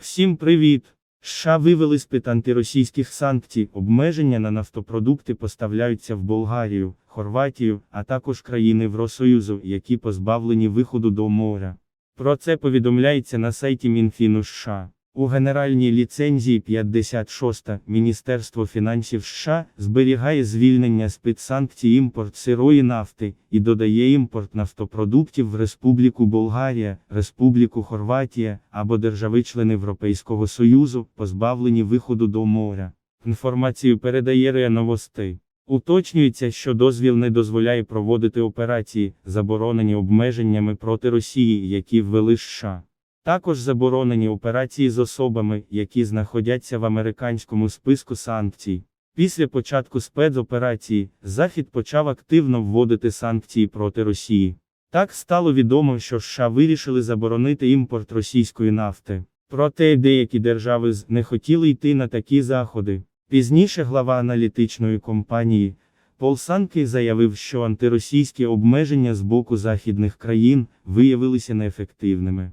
Всім привіт! США вивели з-під антиросійських санкцій, обмеження на нафтопродукти поставляються в Болгарію, Хорватію, а також країни Євросоюзу, які позбавлені виходу до моря. Про це повідомляється на сайті Мінфіну США. У генеральній ліцензії 56 Міністерство фінансів США зберігає звільнення з-під санкцій імпорт сирої нафти і додає імпорт нафтопродуктів в Республіку Болгарія, Республіку Хорватія або держави-члени Європейського Союзу, позбавлені виходу до моря. Інформацію передає РИА Новостей. Уточнюється, що дозвіл не дозволяє проводити операції, заборонені обмеженнями проти Росії, які ввели США. Також заборонені операції з особами, які знаходяться в американському списку санкцій. Після початку спецоперації, Захід почав активно вводити санкції проти Росії. Так стало відомо, що США вирішили заборонити імпорт російської нафти. Проте деякі держави не хотіли йти на такі заходи. Пізніше глава аналітичної компанії Пол Санкей заявив, що антиросійські обмеження з боку західних країн виявилися неефективними.